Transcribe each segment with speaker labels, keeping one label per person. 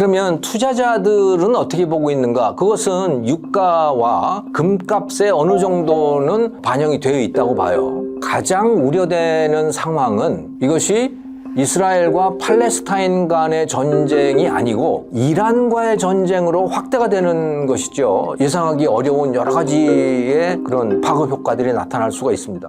Speaker 1: 그러면 투자자들은 어떻게 보고 있는가? 그것은 유가와 금값에 어느 정도는 반영이 되어 있다고 봐요. 가장 우려되는 상황은 이것이 이스라엘과 팔레스타인 간의 전쟁이 아니고 이란과의 전쟁으로 확대가 되는 것이죠. 예상하기 어려운 여러 가지의 그런 파급 효과들이 나타날 수가 있습니다.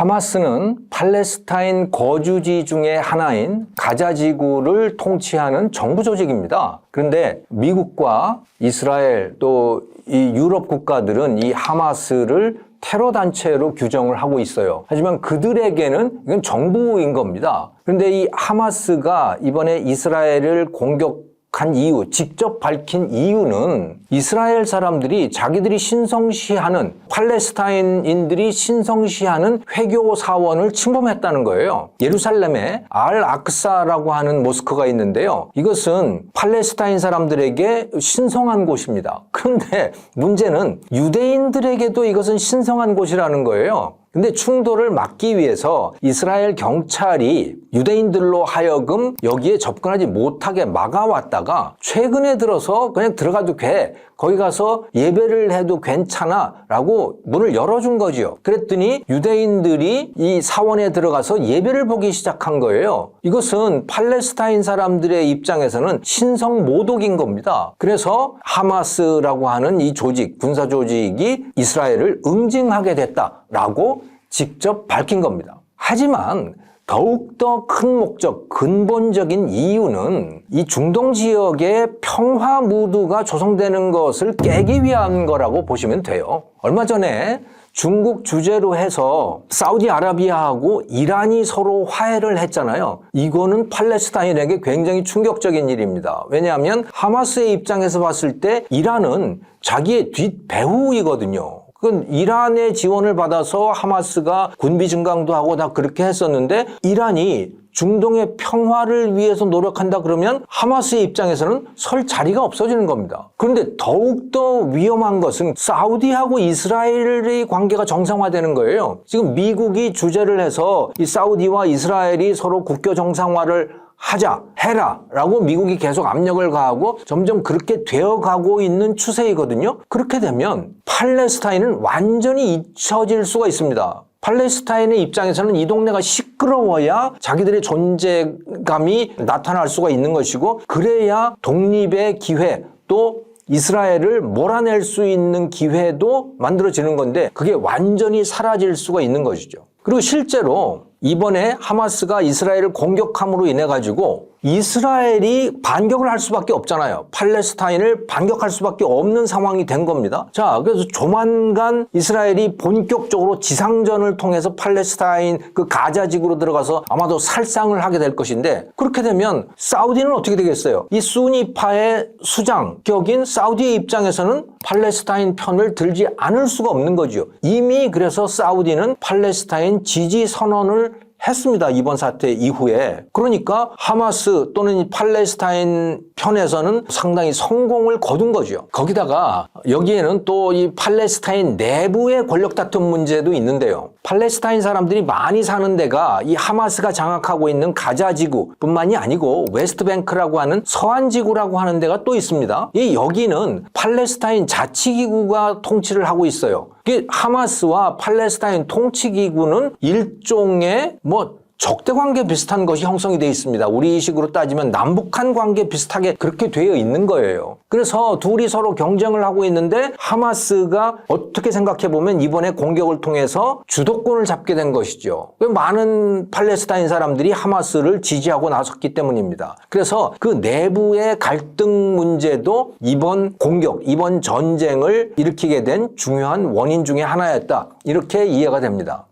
Speaker 1: 하마스는 팔레스타인 거주지 중의 하나인 가자 지구를 통치하는 정부 조직입니다. 그런데 미국과 이스라엘 또 이 유럽 국가들은 이 하마스를 테러 단체로 규정을 하고 있어요. 하지만 그들에게는 이건 정부인 겁니다. 그런데 이 하마스가 이번에 이스라엘을 공격 한 이유, 직접 밝힌 이유는 이스라엘 사람들이 자기들이 신성시하는 팔레스타인인들이 신성시하는 회교 사원을 침범했다는 거예요. 예루살렘에 알 아크사라고 하는 모스크가 있는데요. 이것은 팔레스타인 사람들에게 신성한 곳입니다. 그런데 문제는 유대인들에게도 이것은 신성한 곳이라는 거예요. 근데 충돌을 막기 위해서 이스라엘 경찰이 유대인들로 하여금 여기에 접근하지 못하게 막아왔다가 최근에 들어서 그냥 들어가도 돼. 거기 가서 예배를 해도 괜찮아. 라고 문을 열어준 거지요. 그랬더니 유대인들이 이 사원에 들어가서 예배를 보기 시작한 거예요. 이것은 팔레스타인 사람들의 입장에서는 신성 모독인 겁니다. 그래서 하마스라고 하는 이 조직, 군사 조직이 이스라엘을 응징하게 됐다라고 직접 밝힌 겁니다. 하지만 더욱더 큰 목적, 근본적인 이유는 이 중동 지역의 평화 무드가 조성되는 것을 깨기 위한 거라고 보시면 돼요. 얼마 전에 중국 주재로 해서 사우디아라비아하고 이란이 서로 화해를 했잖아요. 이거는 팔레스타인에게 굉장히 충격적인 일입니다. 왜냐하면 하마스의 입장에서 봤을 때 이란은 자기의 뒷배후이거든요. 그건 이란의 지원을 받아서 하마스가 군비 증강도 하고 다 그렇게 했었는데 이란이 중동의 평화를 위해서 노력한다 그러면 하마스의 입장에서는 설 자리가 없어지는 겁니다. 그런데 더욱더 위험한 것은 사우디하고 이스라엘의 관계가 정상화되는 거예요. 지금 미국이 주재를 해서 이 사우디와 이스라엘이 서로 국교 정상화를 하자, 해라 라고 미국이 계속 압력을 가하고 점점 그렇게 되어가고 있는 추세이거든요. 그렇게 되면 팔레스타인은 완전히 잊혀질 수가 있습니다. 팔레스타인의 입장에서는 이 동네가 시끄러워야 자기들의 존재감이 나타날 수가 있는 것이고 그래야 독립의 기회 또 이스라엘을 몰아낼 수 있는 기회도 만들어지는 건데 그게 완전히 사라질 수가 있는 것이죠. 그리고 실제로 이번에 하마스가 이스라엘을 공격함으로 인해 가지고 이스라엘이 반격을 할 수밖에 없잖아요. 팔레스타인을 반격할 수밖에 없는 상황이 된 겁니다. 자, 그래서 조만간 이스라엘이 본격적으로 지상전을 통해서 팔레스타인 그 가자 지구로 들어가서 아마도 살상을 하게 될 것인데 그렇게 되면 사우디는 어떻게 되겠어요? 이 수니파의 수장 격인 사우디의 입장에서는 팔레스타인 편을 들지 않을 수가 없는 거죠. 이미 그래서 사우디는 팔레스타인 지지 선언을 했습니다. 이번 사태 이후에. 그러니까 하마스 또는 팔레스타인 편에서는 상당히 성공을 거둔 거죠. 거기다가 여기에는 또 이 팔레스타인 내부의 권력 다툼 문제도 있는데요. 팔레스타인 사람들이 많이 사는 데가 이 하마스가 장악하고 있는 가자 지구 뿐만이 아니고 웨스트뱅크라고 하는 서한 지구라고 하는 데가 또 있습니다. 이 여기는 팔레스타인 자치기구가 통치를 하고 있어요. 하마스와 팔레스타인 통치기구는 일종의 뭐 적대 관계 비슷한 것이 형성이 되어 있습니다. 우리식으로 따지면 남북한 관계 비슷하게 그렇게 되어 있는 거예요. 그래서 둘이 서로 경쟁을 하고 있는데 하마스가 어떻게 생각해 보면 이번에 공격을 통해서 주도권을 잡게 된 것이죠. 많은 팔레스타인 사람들이 하마스를 지지하고 나섰기 때문입니다. 그래서 그 내부의 갈등 문제도 이번 공격, 이번 전쟁을 일으키게 된 중요한 원인 중의 하나였다. 이렇게 이해가 됩니다.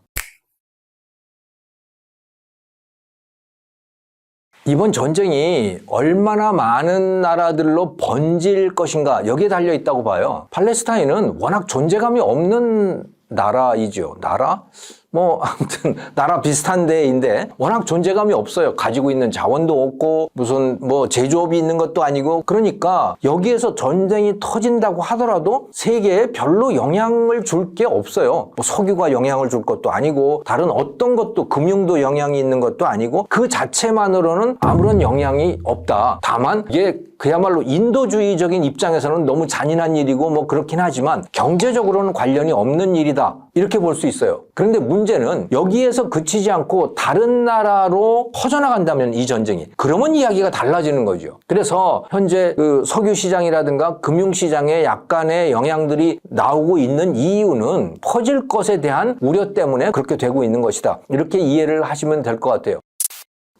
Speaker 1: 이번 전쟁이 얼마나 많은 나라들로 번질 것인가 여기에 달려 있다고 봐요. 팔레스타인은 워낙 존재감이 없는 나라이죠. 나라? 뭐 아무튼 나라 비슷한 데인데 워낙 존재감이 없어요. 가지고 있는 자원도 없고 무슨 뭐 제조업이 있는 것도 아니고 그러니까 여기에서 전쟁이 터진다고 하더라도 세계에 별로 영향을 줄 게 없어요. 뭐 석유가 영향을 줄 것도 아니고 다른 어떤 것도 금융도 영향이 있는 것도 아니고 그 자체만으로는 아무런 영향이 없다. 다만 이게 그야말로 인도주의적인 입장에서는 너무 잔인한 일이고 뭐 그렇긴 하지만 경제적으로는 관련이 없는 일이다. 이렇게 볼 수 있어요. 그런데 문 제는 여기에서 그치지 않고 다른 나라로 퍼져나간다면 이 전쟁이 그러면 이야기가 달라지는 거죠. 그래서 현재 그 석유 시장이라든가 금융 시장에 약간의 영향들이 나오고 있는 이유는 퍼질 것에 대한 우려 때문에 그렇게 되고 있는 것이다. 이렇게 이해를 하시면 될 것 같아요.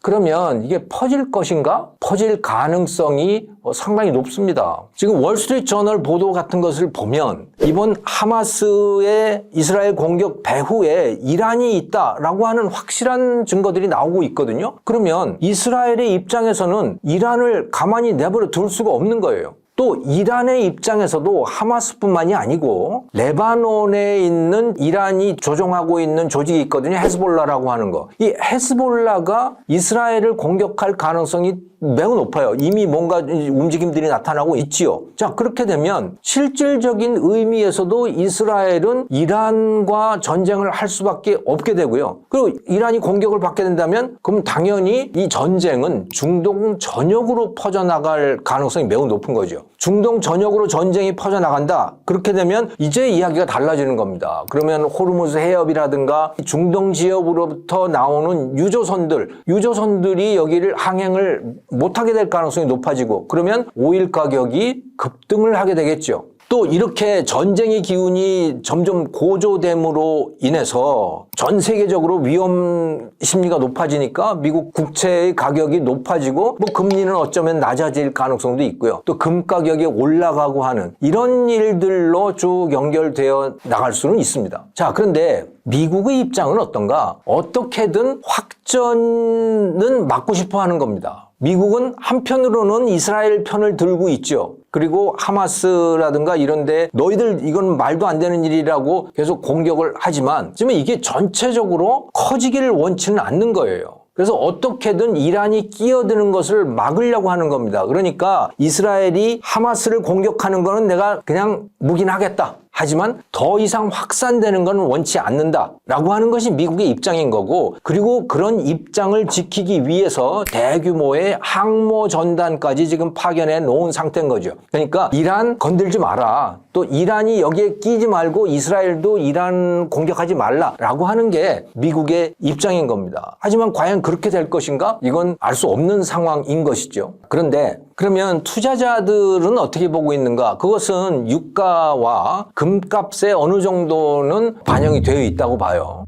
Speaker 1: 그러면 이게 퍼질 것인가? 퍼질 가능성이 어, 상당히 높습니다. 지금 월스트리트 저널 보도 같은 것을 보면 이번 하마스의 이스라엘 공격 배후에 이란이 있다라고 하는 확실한 증거들이 나오고 있거든요. 그러면 이스라엘의 입장에서는 이란을 가만히 내버려 둘 수가 없는 거예요. 또 이란의 입장에서도 하마스뿐만이 아니고 레바논에 있는 이란이 조종하고 있는 조직이 있거든요. 헤스볼라라고 하는 거. 이 헤스볼라가 이스라엘을 공격할 가능성이 매우 높아요. 이미 뭔가 움직임들이 나타나고 있지요. 자, 그렇게 되면 실질적인 의미에서도 이스라엘은 이란과 전쟁을 할 수밖에 없게 되고요. 그리고 이란이 공격을 받게 된다면 그럼 당연히 이 전쟁은 중동 전역으로 퍼져나갈 가능성이 매우 높은 거죠. 중동 전역으로 전쟁이 퍼져나간다. 그렇게 되면 이제 이야기가 달라지는 겁니다. 그러면 호르무즈 해협이라든가 중동 지역으로부터 나오는 유조선들, 유조선들이 여기를 항행을 못하게 될 가능성이 높아지고 그러면 오일 가격이 급등을 하게 되겠죠. 또 이렇게 전쟁의 기운이 점점 고조됨으로 인해서 전 세계적으로 위험 심리가 높아지니까 미국 국채의 가격이 높아지고 뭐 금리는 어쩌면 낮아질 가능성도 있고요. 또 금 가격이 올라가고 하는 이런 일들로 쭉 연결되어 나갈 수는 있습니다. 자, 그런데 미국의 입장은 어떤가? 어떻게든 확전은 막고 싶어 하는 겁니다. 미국은 한편으로는 이스라엘 편을 들고 있죠. 그리고 하마스라든가 이런데 너희들 이건 말도 안 되는 일이라고 계속 공격을 하지만 지금 이게 전체적으로 커지기를 원치는 않는 거예요. 그래서 어떻게든 이란이 끼어드는 것을 막으려고 하는 겁니다. 그러니까 이스라엘이 하마스를 공격하는 거는 내가 그냥 묵인하겠다. 하지만 더 이상 확산되는 건 원치 않는다라고 하는 것이 미국의 입장인 거고 그리고 그런 입장을 지키기 위해서 대규모의 항모 전단까지 지금 파견해 놓은 상태인 거죠. 그러니까 이란 건들지 마라. 또 이란이 여기에 끼지 말고 이스라엘도 이란 공격하지 말라라고 하는 게 미국의 입장인 겁니다. 하지만 과연 그렇게 될 것인가? 이건 알 수 없는 상황인 것이죠. 그런데 그러면 투자자들은 어떻게 보고 있는가? 그것은 유가와 금값에 어느 정도는 반영이 되어 있다고 봐요.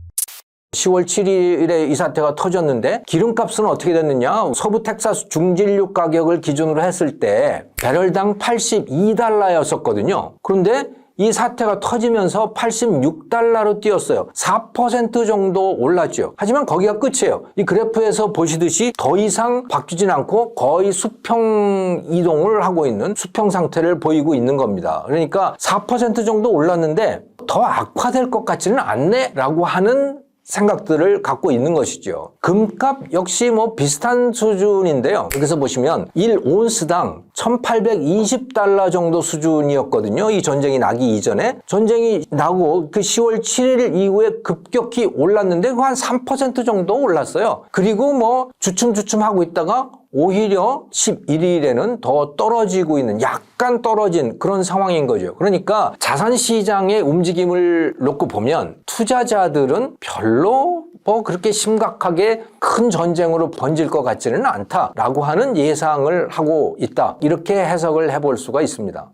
Speaker 1: 10월 7일에 이 사태가 터졌는데 기름값은 어떻게 됐느냐? 서부 텍사스 중진류 가격을 기준으로 했을 때 배럴당 82달러였었거든요. 그런데 이 사태가 터지면서 86달러로 뛰었어요. 4% 정도 올랐죠. 하지만 거기가 끝이에요. 이 그래프에서 보시듯이 더 이상 바뀌진 않고 거의 수평 이동을 하고 있는 수평 상태를 보이고 있는 겁니다. 그러니까 4% 정도 올랐는데 더 악화될 것 같지는 않네라고 하는 생각들을 갖고 있는 것이죠. 금값 역시 뭐 비슷한 수준인데요. 여기서 보시면 1온스당 1820달러 정도 수준이었거든요. 이 전쟁이 나기 이전에. 전쟁이 나고 그 10월 7일 이후에 급격히 올랐는데 한3% 정도 올랐어요. 그리고 뭐 주춤주춤 하고 있다가 오히려 11일에는 더 떨어지고 있는 약간 떨어진 그런 상황인 거죠. 그러니까 자산 시장의 움직임을 놓고 보면 투자자들은 별로 뭐 그렇게 심각하게 큰 전쟁으로 번질 것 같지는 않다라고 하는 예상을 하고 있다. 이렇게 해석을 해볼 수가 있습니다.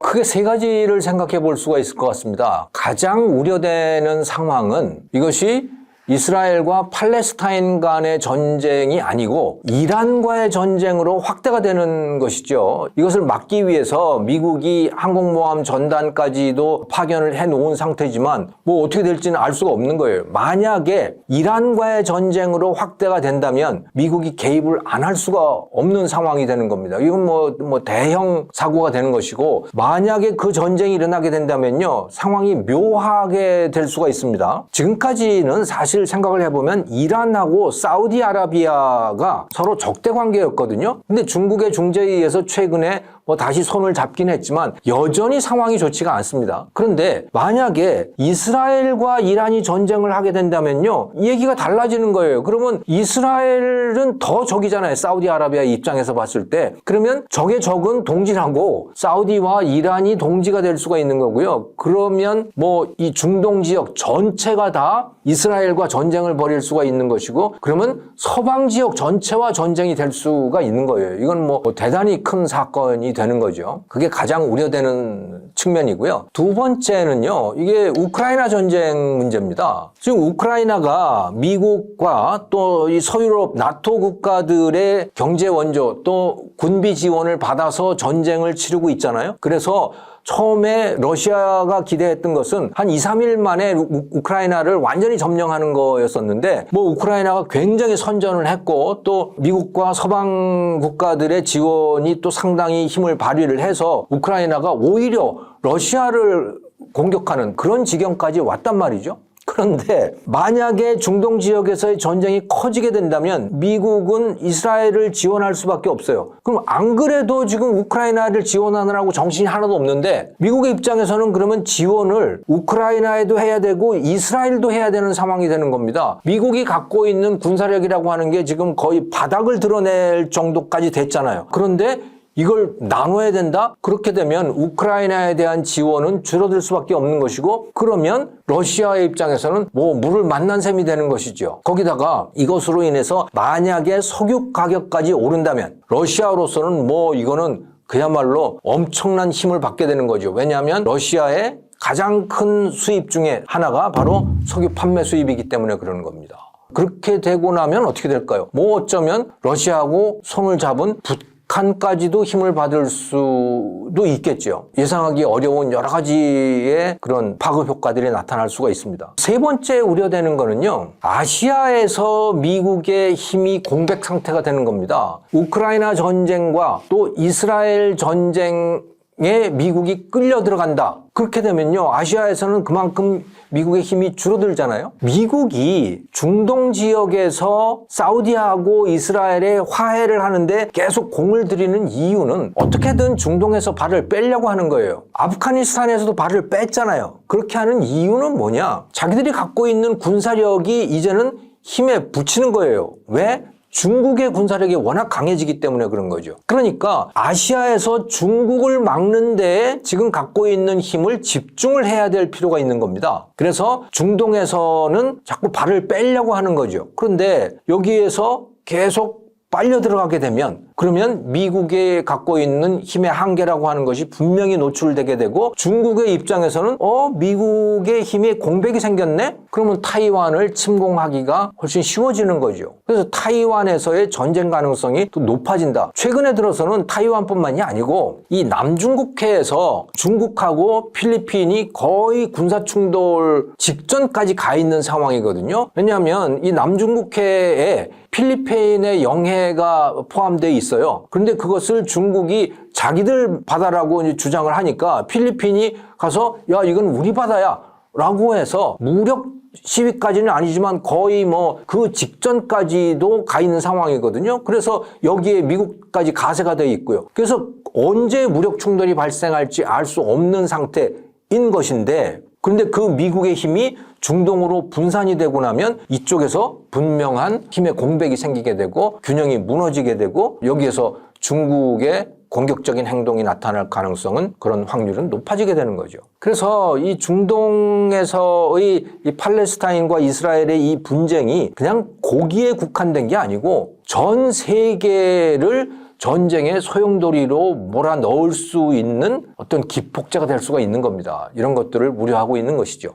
Speaker 1: 크게 세 가지를 생각해 볼 수가 있을 것 같습니다. 가장 우려되는 상황은 이것이 이스라엘과 팔레스타인 간의 전쟁이 아니고 이란과의 전쟁으로 확대가 되는 것이죠. 이것을 막기 위해서 미국이 항공모함 전단까지도 파견을 해 놓은 상태지만 뭐 어떻게 될지는 알 수가 없는 거예요. 만약에 이란과의 전쟁으로 확대가 된다면 미국이 개입을 안 할 수가 없는 상황이 되는 겁니다. 이건 뭐, 뭐 대형 사고가 되는 것이고 만약에 그 전쟁이 일어나게 된다면요. 상황이 묘하게 될 수가 있습니다. 지금까지는 사실 생각을 해보면 이란하고 사우디아라비아가 서로 적대 관계였거든요. 근데 중국의 중재에 의해서 최근에 뭐 다시 손을 잡긴 했지만 여전히 상황이 좋지가 않습니다. 그런데 만약에 이스라엘과 이란이 전쟁을 하게 된다면요. 이 얘기가 달라지는 거예요. 그러면 이스라엘은 더 적이잖아요. 사우디아라비아 입장에서 봤을 때. 그러면 적의 적은 동질하고 사우디와 이란이 동지가 될 수가 있는 거고요. 그러면 뭐 이 중동 지역 전체가 다 이스라엘과 전쟁을 벌일 수가 있는 것이고 그러면 서방 지역 전체와 전쟁이 될 수가 있는 거예요. 이건 뭐 대단히 큰 사건이 되는 거죠. 그게 가장 우려되는 측면이고요. 두 번째는요. 이게 우크라이나 전쟁 문제입니다. 지금 우크라이나가 미국과 또 이 서유럽 나토 국가들의 경제 원조 또 군비 지원을 받아서 전쟁을 치르고 있잖아요. 그래서 처음에 러시아가 기대했던 것은 한 2, 3일 만에 우- 우크라이나를 완전히 점령하는 거였었는데 뭐 우크라이나가 굉장히 선전을 했고 또 미국과 서방 국가들의 지원이 또 상당히 힘을 발휘를 해서 우크라이나가 오히려 러시아를 공격하는 그런 지경까지 왔단 말이죠. 그런데 만약에 중동 지역에서의 전쟁이 커지게 된다면 미국은 이스라엘을 지원할 수밖에 없어요. 그럼 안 그래도 지금 우크라이나를 지원하느라고 정신이 하나도 없는데 미국의 입장에서는 그러면 지원을 우크라이나에도 해야 되고 이스라엘도 해야 되는 상황이 되는 겁니다. 미국이 갖고 있는 군사력이라고 하는 게 지금 거의 바닥을 드러낼 정도까지 됐잖아요. 그런데 이걸 나눠야 된다? 그렇게 되면 우크라이나에 대한 지원은 줄어들 수밖에 없는 것이고 그러면 러시아의 입장에서는 뭐 물을 만난 셈이 되는 것이죠. 거기다가 이것으로 인해서 만약에 석유 가격까지 오른다면 러시아로서는 뭐 이거는 그야말로 엄청난 힘을 받게 되는 거죠. 왜냐하면 러시아의 가장 큰 수입 중에 하나가 바로 석유 판매 수입이기 때문에 그러는 겁니다. 그렇게 되고 나면 어떻게 될까요? 뭐 어쩌면 러시아하고 손을 잡은 북 한까지도 힘을 받을 수도 있겠죠. 예상하기 어려운 여러 가지의 그런 파급 효과들이 나타날 수가 있습니다. 세 번째 우려되는 거는요. 아시아에서 미국의 힘이 공백 상태가 되는 겁니다. 우크라이나 전쟁과 또 이스라엘 전쟁 에 미국이 끌려 들어간다. 그렇게 되면요. 아시아에서는 그만큼 미국의 힘이 줄어들잖아요. 미국이 중동 지역에서 사우디하고 이스라엘의 화해를 하는데 계속 공을 들이는 이유는 어떻게든 중동에서 발을 빼려고 하는 거예요. 아프가니스탄에서도 발을 뺐잖아요. 그렇게 하는 이유는 뭐냐? 자기들이 갖고 있는 군사력이 이제는 힘에 붙이는 거예요. 왜? 중국의 군사력이 워낙 강해지기 때문에 그런 거죠. 그러니까 아시아에서 중국을 막는 데에 지금 갖고 있는 힘을 집중을 해야 될 필요가 있는 겁니다. 그래서 중동에서는 자꾸 발을 빼려고 하는 거죠. 그런데 여기에서 계속 빨려 들어가게 되면 그러면 미국이 갖고 있는 힘의 한계라고 하는 것이 분명히 노출되게 되고 중국의 입장에서는 어 미국의 힘이 공백이 생겼네? 그러면 타이완을 침공하기가 훨씬 쉬워지는 거죠. 그래서 타이완에서의 전쟁 가능성이 또 높아진다. 최근에 들어서는 타이완뿐만이 아니고 이 남중국해에서 중국하고 필리핀이 거의 군사 충돌 직전까지 가 있는 상황이거든요. 왜냐하면 이 남중국해에 필리핀의 영해가 포함되어 있어 요. 그런데 그것을 중국이 자기들 바다라고 주장을 하니까 필리핀이 가서 야 이건 우리 바다야 라고 해서 무력 시위까지는 아니지만 거의 뭐 그 직전까지도 가 있는 상황이거든요. 그래서 여기에 미국까지 가세가 되어 있고요. 그래서 언제 무력 충돌이 발생할지 알 수 없는 상태인 것인데 그런데 그 미국의 힘이 중동으로 분산이 되고 나면 이쪽에서 분명한 힘의 공백이 생기게 되고 균형이 무너지게 되고 여기에서 중국의 공격적인 행동이 나타날 가능성은 그런 확률은 높아지게 되는 거죠. 그래서 이 중동에서의 이 팔레스타인과 이스라엘의 이 분쟁이 그냥 고기에 국한된 게 아니고 전 세계를 전쟁의 소용돌이로 몰아넣을 수 있는 어떤 기폭제가 될 수가 있는 겁니다. 이런 것들을 우려하고 있는 것이죠.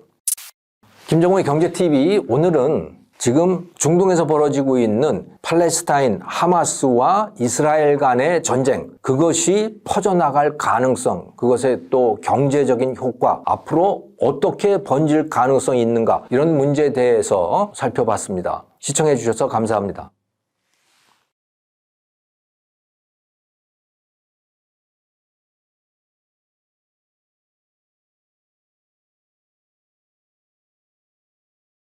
Speaker 1: 김정호의 경제TV 오늘은 지금 중동에서 벌어지고 있는 팔레스타인 하마스와 이스라엘 간의 전쟁 그것이 퍼져나갈 가능성 그것의 또 경제적인 효과 앞으로 어떻게 번질 가능성이 있는가 이런 문제에 대해서 살펴봤습니다. 시청해 주셔서 감사합니다.